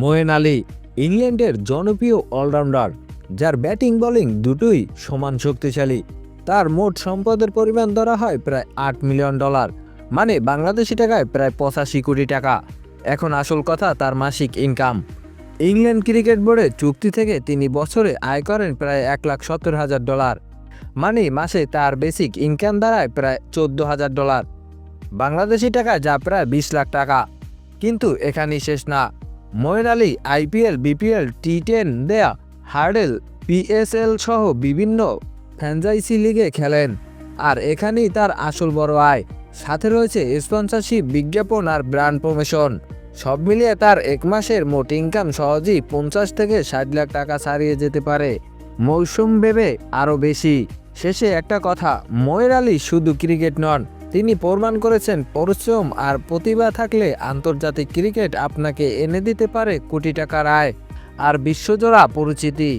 মোয়েন আলী, ইংল্যান্ডের জনপ্রিয় অলরাউন্ডার, যার ব্যাটিং বোলিং দুটোই সমান শক্তিশালী। তার মোট সম্পদের পরিমাণ ধরা হয় প্রায় আট মিলিয়ন ডলার মানে বাংলাদেশি টাকায় প্রায় পঁচাশি কোটি টাকা। এখন আসল কথা তার মাসিক ইনকাম ইংল্যান্ড ক্রিকেট বোর্ডে চুক্তি থেকে তিনি বছরে আয় করেন প্রায় এক লাখ সত্তর হাজার ডলার মানে মাসে তার বেসিক ইনকাম দাঁড়ায় প্রায় চোদ্দ হাজার ডলার। বাংলাদেশি টাকা যা প্রায় বিশ লাখ টাকা। কিন্তু এখানেই শেষ না। Moeen Ali IPL BPL T ten, দেয়া, হার্ডেল পিএসএল সহ বিভিন্ন ফ্র্যাঞ্চাইজি লিগে খেলেন। আর এখানেই তার আসল বড় আয়। সাথে রয়েছে স্পন্সরশিপ, বিজ্ঞাপন আর ব্র্যান্ড প্রমোশন। সব মিলিয়ে তার এক মাসের মোট ইনকাম সহজেই পঞ্চাশ থেকে ষাট লাখ টাকা ছাড়িয়ে যেতে পারে। মৌসুম ভেবে আরও বেশি। শেষে একটা কথা ময়ের আলী শুধু ক্রিকেট নন তিনি প্রমাণ করেছেন পরিশ্রম আর প্রতিভা থাকলে আন্তর্জাতিক ক্রিকেট আপনাকে এনে দিতে পারে কোটি টাকার আয় আর বিশ্বজোড়া পরিচিতি।